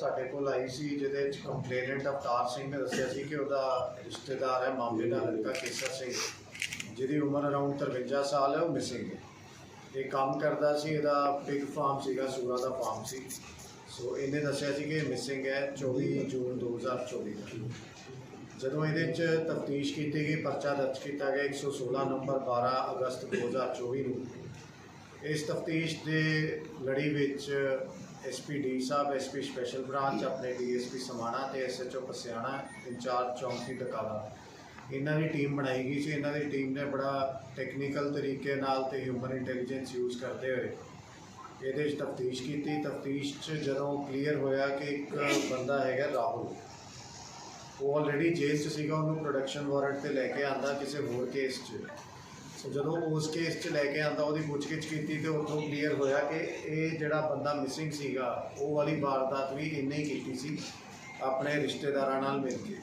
ਸਾਡੇ ਕੋਲ ਆਈ ਸੀ, ਜਿਹਦੇ 'ਚ ਕੰਪਲੇਨੈਂਟ ਅਵਤਾਰ ਸਿੰਘ ਨੇ ਦੱਸਿਆ ਸੀ ਕਿ ਉਹਦਾ ਰਿਸ਼ਤੇਦਾਰ ਹੈ, ਮਾਮੇ ਦਾ ਲੜਕਾ ਕੇਸਰ ਸਿੰਘ, ਜਿਹਦੀ ਉਮਰ ਅਰਾਊਂਡ 53 ਸਾਲ ਹੈ, ਉਹ ਮਿਸਿੰਗ ਹੈ। ਇਹ ਕੰਮ ਕਰਦਾ ਸੀ, ਇਹਦਾ ਪਿਗ ਫਾਰਮ ਸੀਗਾ, ਸੂਰਾ ਦਾ ਫਾਰਮ ਸੀ। ਸੋ ਇਹਨੇ ਦੱਸਿਆ ਸੀ ਕਿ ਮਿਸਿੰਗ ਹੈ 24 ਜੂਨ 2024 ਦਾ। ਜਦੋਂ ਇਹਦੇ 'ਚ ਤਫਤੀਸ਼ ਕੀਤੀ ਗਈ, ਪਰਚਾ ਦਰਜ ਕੀਤਾ ਗਿਆ 116 ਨੰਬਰ 12 ਅਗਸਤ 2024 ਨੂੰ, ਇਸ ਤਫਤੀਸ਼ ਦੇ ਲੜੀ ਵਿੱਚ ਐਸਪੀਡੀ ਸਾਹਿਬ ਐਸਪੀ ਸਪੈਸ਼ਲ ਬ੍ਰਾਂਚ ਆਪਣੇ ਡੀਐਸਪੀ ਸਮਾਣਾ ਤੇ ਐਸਐਚਓ ਪਸਿਆਣਾ, ਇੰਚਾਰਜ ਚੌਂਕੀ ਟਕਾਲਾ। ਇਹਨਾਂ ਦੀ ਟੀਮ ਬਣਾਈ ਗਈ ਸੀ। ਇਹਨਾਂ ਦੀ ਟੀਮ ਨੇ ਬੜਾ ਟੈਕਨੀਕਲ ਤਰੀਕੇ ਨਾਲ ਤੇ ਹਿਊਮਨ ਇੰਟੈਲੀਜੈਂਸ ਯੂਜ਼ ਕਰਦੇ ਹੋਏ ਇਹਦੇ 'ਚ ਤਫਤੀਸ਼ ਕੀਤੀ। ਤਫਤੀਸ਼ 'ਚ ਜਦੋਂ ਕਲੀਅਰ ਹੋਇਆ ਕਿ ਇੱਕ ਬੰਦਾ ਹੈਗਾ ਰਾਹੁਲ, ਉਹ ਆਲਰੇਡੀ ਜੇਲ੍ਹ 'ਚ ਸੀਗਾ। ਉਹਨੂੰ ਪ੍ਰੋਡਕਸ਼ਨ ਵਾਰੰਟ ਤੇ ਲੈ ਕੇ ਆਂਦਾ ਕਿਸੇ ਹੋਰ ਕੇਸ 'ਚ। ਜਦੋਂ ਉਸ ਕੇਸ 'ਚ ਲੈ ਕੇ ਆਂਦਾ, ਉਹਦੀ ਪੁੱਛਗਿੱਛ ਕੀਤੀ ਤੇ ਉੱਥੋਂ ਕਲੀਅਰ ਹੋਇਆ ਕਿ ਇਹ ਜਿਹੜਾ ਬੰਦਾ ਮਿਸਿੰਗ ਸੀਗਾ, ਉਹ ਵਾਲੀ ਵਾਰਦਾਤ ਵੀ ਇੰਨੇ ਹੀ ਕੀਤੀ ਸੀ, ਆਪਣੇ ਰਿਸ਼ਤੇਦਾਰਾਂ ਨਾਲ ਮਿਲ ਕੇ।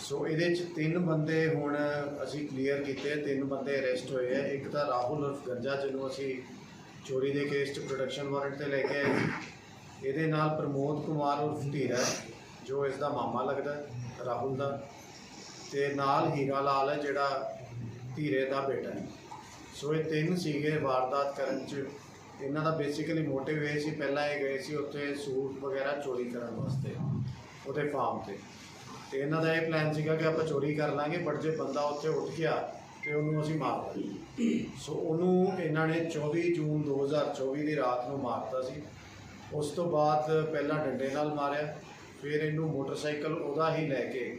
ਸੋ ਇਹਦੇ 'ਚ ਤਿੰਨ ਬੰਦੇ ਹੁਣ ਅਸੀਂ ਕਲੀਅਰ ਕੀਤੇ, ਤਿੰਨ ਬੰਦੇ ਅਰੈਸਟ ਹੋਏ ਆ। ਇੱਕ ਤਾਂ ਰਾਹੁਲ ਉਰਫ ਗਰਜਾ, ਜਿਹਨੂੰ ਅਸੀਂ ਚੋਰੀ ਦੇ ਕੇਸ 'ਚ ਪ੍ਰੋਡਕਸ਼ਨ ਵਾਰੰਟ ਤੇ ਲੈ ਕੇ ਆਏ ਇਹਦੇ ਨਾਲ ਪ੍ਰਮੋਦ ਕੁਮਾਰ ਉਰਫ ਧੀਰਾ ਜੋ ਇਸ ਦਾ ਮਾਮਾ ਲੱਗਦਾ, ਰਾਹੁਲ ਦਾ। ਤੇ ਨਾਲ ਹੀਰਾ ਲਾਲ ਹੈ ਜਿਹੜਾ ਧੀਰੇ ਦਾ ਬੇਟਾ ਹੈ। ਸੋ ਇਹ ਤਿੰਨ ਸੀਗੇ ਵਾਰਦਾਤ ਕਰਨ 'ਚ। ਇਹਨਾਂ ਦਾ ਬੇਸਿਕਲੀ ਮੋਟਿਵ ਇਹ ਸੀ, ਪਹਿਲਾਂ ਇਹ ਗਏ ਸੀ ਉੱਥੇ ਸੂਟ ਵਗੈਰਾ ਚੋਰੀ ਕਰਨ ਵਾਸਤੇ, ਉਹਦੇ ਫਾਰਮ ਤੇ। ਤੇ ਇਹਨਾਂ ਦਾ ਇਹ ਪਲਾਨ ਸੀਗਾ ਕਿ ਆਪਾਂ ਚੋਰੀ ਕਰ ਲਾਂਗੇ ਬਟ ਜੇ ਬੰਦਾ ਉੱਥੇ ਉੱਠ ਗਿਆ ਤੇ ਉਹਨੂੰ ਅਸੀਂ ਮਾਰ ਦਾਂਗੇ ਸੋ ਉਹਨੂੰ ਇਹਨਾਂ ਨੇ 24 ਜੂਨ 2024 ਦੀ ਰਾਤ ਨੂੰ ਮਾਰਤਾ ਸੀ। ਉਸ ਤੋਂ ਬਾਅਦ ਪਹਿਲਾਂ ਡੰਡੇ ਨਾਲ ਮਾਰਿਆ, ਫਿਰ ਇਹਨੂੰ ਮੋਟਰਸਾਈਕਲ ਉਹਦਾ ਹੀ ਲੈ ਕੇ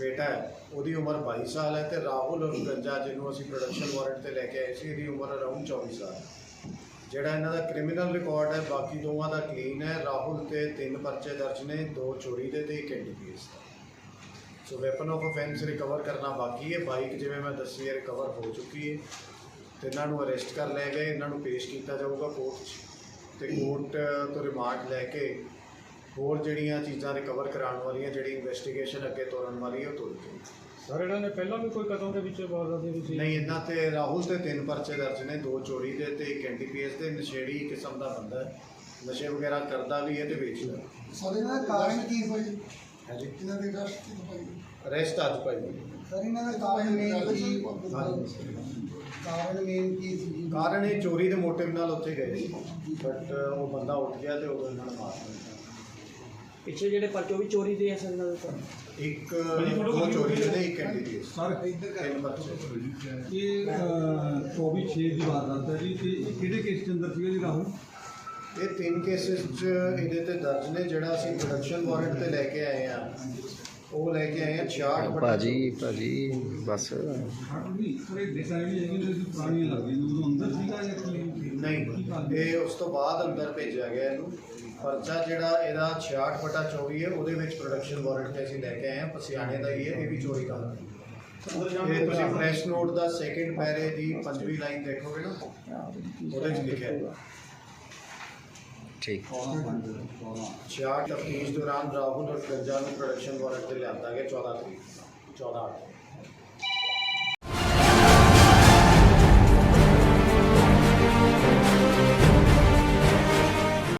ਬੇਟਾ ਹੈ, ਉਹਦੀ ਉਮਰ 22 ਸਾਲ ਹੈ ਤੇ ਰਾਹੁਲ ਗੰਜਾ ਜਿਹਨੂੰ ਅਸੀਂ ਪ੍ਰੋਡਕਸ਼ਨ ਵਾਰੰਟ ਤੇ ਲੈ ਕੇ ਆਏ ਸੀ, ਇਹਦੀ ਉਮਰ ਅਰਾਊਂਡ 24 ਸਾਲ ਹੈ। ਜਿਹੜਾ ਇਹਨਾਂ ਦਾ ਕ੍ਰਿਮੀਨਲ ਰਿਕਾਰਡ ਹੈ, ਬਾਕੀ ਦੋਵਾਂ ਦਾ ਕਲੀਨ ਹੈ, ਰਾਹੁਲ ਤੇ ਤਿੰਨ ਪਰਚੇ ਦਰਜ ਨੇ, ਦੋ ਚੋਰੀ ਦੇ ਤੇ ਇੱਕ NDPS the. So weapon of offence recover ਕਰਨਾ ਬਾਕੀ ਹੈ ਬਾਈਕ ਜਿਵੇਂ ਮੈਂ ਦੱਸੀ ਹੈ ਰਿਕਵਰ ਹੋ ਚੁੱਕੀ ਹੈ। ਤੇ ਇਹਨਾਂ ਨੂੰ ਅਰੈਸਟ ਕਰ ਲਿਆ ਗਿਆ, ਇਹਨਾਂ ਨੂੰ ਪੇਸ਼ ਕੀਤਾ ਜਾਊਗਾ ਕੋਰਟ 'ਚ। ਤੇ ਕੋਰਟ ਤੋਂ ਰਿਮਾਂਡ ਲੈ ਕੇ ਹੋਰ ਜਿਹੜੀਆਂ ਚੀਜ਼ਾਂ ਰਿਕਵਰ ਕਰਾਉਣ ਵਾਲੀਆਂ ਜਿਹੜੀ ਇਨਵੈਸਟੀਗੇਸ਼ਨ ਅੱਗੇ ਤੋਰਨ ਵਾਲੀ ਹੈ ਉਹ ਤੋਰ ਕੇ ਸਰ ਇਹਨਾਂ ਨੇ ਪਹਿਲਾਂ ਵੀ ਕੋਈ ਕਦਮ ਦੇ ਵਿੱਚ ਵਾਰਦਾਤ ਦੇ ਵਿੱਚ ਨਹੀਂ ਇਹਨਾਂ ਤੇ ਰਾਹੁਲ ਤੇ ਤਿੰਨ ਪਰਚੇ ਦਰਜ ਨੇ ਦੋ ਚੋਰੀ ਦੇ ਤੇ ਇੱਕ ਐਨਡੀਪੀਐਸ ਦੇ ਨਸ਼ੇੜੀ ਕਿਸਮ ਦਾ ਬੰਦਾ ਹੈ। ਨਸ਼ੇ ਵਗੈਰਾ ਕਰਦਾ ਵੀ ਹੈ ਤੇ ਵੇਚਦਾ ਸਰ ਇਹਨਾਂ ਦਾ ਕਾਰਨ ਕੀ ਹੋਈ ਹੈ ਜੀ ਇਹਨਾਂ ਦੇ ਰਸਤ ਕੀ ਹੋਈ ਅਰੈਸਟ ਅੱਜ ਭਾਈ ਸਰ ਇਹਨਾਂ ਦਾ ਕਾਰਨ ਮੇਨ ਕੀ। ਕਾਰਨ ਮੇਨ ਕੀ ਸੀ ਕਾਰਨ ਇਹ ਚੋਰੀ ਦੇ ਮੋਟਿਵ ਨਾਲ ਉੱਥੇ ਗਏ ਸੀ। ਬਟ ਉਹ ਬੰਦਾ ਉੱਠ ਗਿਆ ਤੇ ਉਦੋਂ ਇਹਨਾਂ ਨੇ ਮਾਰ ਦਿੱਤਾ। ਪਿੱਛੇ ਜਿਹੜੇ ਪਰਚੇ ਉਹ ਵੀ ਚੋਰੀ ਦੇ ਆ ਸਰ ਨਾਲ ਤਾਂ ਇੱਕ ਦੋ ਚੋਰੀ ਦੇ ਨੇ ਇੱਕ ਐਨਡੀਪੀਐਸ ਸਰ ਤਿੰਨ ਪਰਚੇ ਇਹ 24 6 ਦੀ ਵਾਰਦਾਤ ਹੈ ਜੀ ਤੇ ਇਹ ਕਿਹੜੇ ਕੇਸ ਦੇ ਅੰਦਰ ਸੀਗਾ ਜੀ ਰਾਹੁਲ? ਇਹ ਤਿੰਨ ਕੇਸਿਸ 'ਚ ਇਹਦੇ ਤੇ ਦਰਜ ਨੇ ਜਿਹੜਾ ਅਸੀਂ ਪ੍ਰੋਡਕਸ਼ਨ ਵਾਰੰਟ ਤੇ ਲੈ ਕੇ ਆਏ ਆ। ਉਹ ਲੈ ਕੇ ਆਏ ਆ 66 ਬਟਾ ਭਾਜੀ ਭਾਜੀ ਬਸ। ਹਟ ਵੀ ਸਰ ਇਹ ਡਿਸਾਈਡ ਨਹੀਂ ਹੈਗੀ ਕਿ ਪੁਰਾਣੀਆਂ ਲੱਗਦੀਆਂ ਨੇ ਉਦੋਂ ਅੰਦਰ ਸੀਗਾ ਜਾਂ ਕੀ ਨਹੀਂ ਇਹ ਉਸ ਤੋਂ ਬਾਅਦ ਅੰਦਰ ਭੇਜਿਆ ਗਿਆ ਇਹਨੂੰ। ਪਰਚਾ ਜਿਹੜਾ ਇਹਦਾ 66 ਬਟਾ 24 ਹੈ ਉਹਦੇ ਵਿੱਚ ਪ੍ਰੋਡਕਸ਼ਨ ਵਾਰੰਟ ਤੇ ਅਸੀਂ ਲੈ ਕੇ ਆਏ ਆ ਪਸਿਆਣੇ ਦਾ ਹੀ ਹੈ ਇਹ ਵੀ ਚੋਰੀ ਦਾ ਇਹ ਤੁਸੀਂ ਪ੍ਰੈਸ ਨੋਟ ਦਾ ਸੈਕਿੰਡ ਪੈਰੇ ਦੀ ਪੰਜਵੀਂ ਲਾਈਨ ਦੇਖੋਗੇ ਨਾ ਉਹਦੇ 'ਚ ਲਿਖਿਆ ਹੈ। ਠੀਕ। 66 ਤਫਤੀਸ਼ ਦੌਰਾਨ ਰਾਹੁਲ ਔਰ ਗੰਜਾ ਨੂੰ ਪ੍ਰੋਡਕਸ਼ਨ ਵਾਰੰਟ ਤੇ ਲਿਆਂਦਾ ਗਿਆ 14 ਤਰੀਕ 14 ਅੱਠ